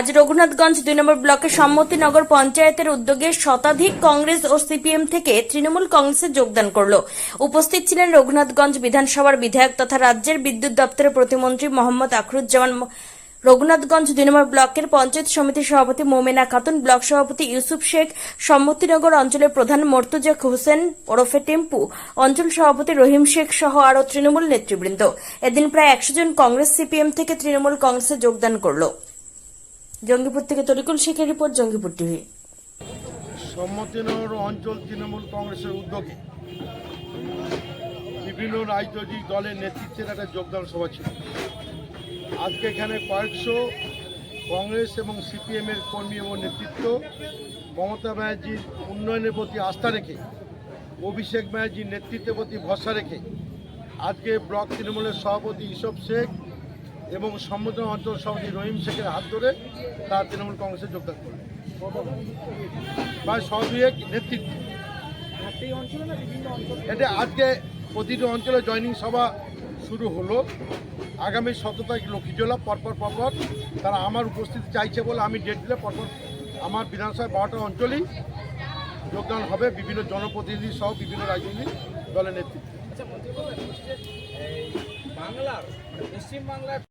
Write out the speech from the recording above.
আজ রঘুনাথগঞ্জ দুই নম্বর ব্লকের সম্মতিনগর পঞ্চায়েতের উদ্যোগে শতাধিক কংগ্রেস ও সিপিএম থেকে তৃণমূল কংগ্রেসে যোগদান করল। উপস্থিত ছিলেন রঘুনাথগঞ্জ বিধানসভার বিধায়ক তথা রাজ্যের বিদ্যুৎ দপ্তরের প্রতিমন্ত্রী মোহাম্মদ আখরুজ্জামান, রঘুনাথগঞ্জ দুই নম্বর ব্লকের পঞ্চায়েত সমিতির সভাপতি মোমেনা খাতুন, ব্লক সভাপতি ইউসুফ শেখ, সম্মতিনগর অঞ্চলের প্রধান মর্তুজা হোসেন, ওরফে টেম্পু, অঞ্চল সভাপতি রহিম শেখ সহ আরও তৃণমূল নেতৃবৃন্দ। এদিন প্রায় একশো জন কংগ্রেস সিপিএম থেকে তৃণমূল কংগ্রেসে যোগদান করল। জঙ্গিপুর থেকে তরিকুল শেখের রিপোর্ট জঙ্গিপুর টিভি। সম্মতিনগর অঞ্চল তৃণমূল কংগ্রেসের উদ্যোগে বিভিন্ন রাজনৈতিক দলের নেতৃত্বের একটা যোগদান সভা ছিল। আজকে এখানে কয়েকশো কংগ্রেস এবং সিপিএমের কর্মী এবং নেতৃত্ব, মমতা ব্যানার্জির উন্নয়নের প্রতি আস্থা রেখে, অভিষেক ব্যানার্জির নেতৃত্বের প্রতি ভরসা রেখে, আজকে ব্লক তৃণমূলের সভাপতি ইসব শেখ এবং সম্বোধন অঞ্চল সভাপতি রহিম শেখের হাত ধরে তারা তৃণমূল কংগ্রেসে যোগদান করলেন। বা সহবিবেক নেতৃত্ব। এটা আজকে প্রতিটি অঞ্চলে জয়নিং সভা শুরু হলো। আগামী সতেরো তারিখ লক্ষ্মীজোলা পরপর পরপর তারা আমার উপস্থিতি চাইছে বলে আমি ডেট দিলে পরপর আমার বিধানসভায় বারোটা অঞ্চলেই যোগদান হবে। বিভিন্ন জনপ্রতিনিধি সহ বিভিন্ন রাজনৈতিক দলের নেতৃত্বে। বাংলার মানে পশ্চিমবাংলার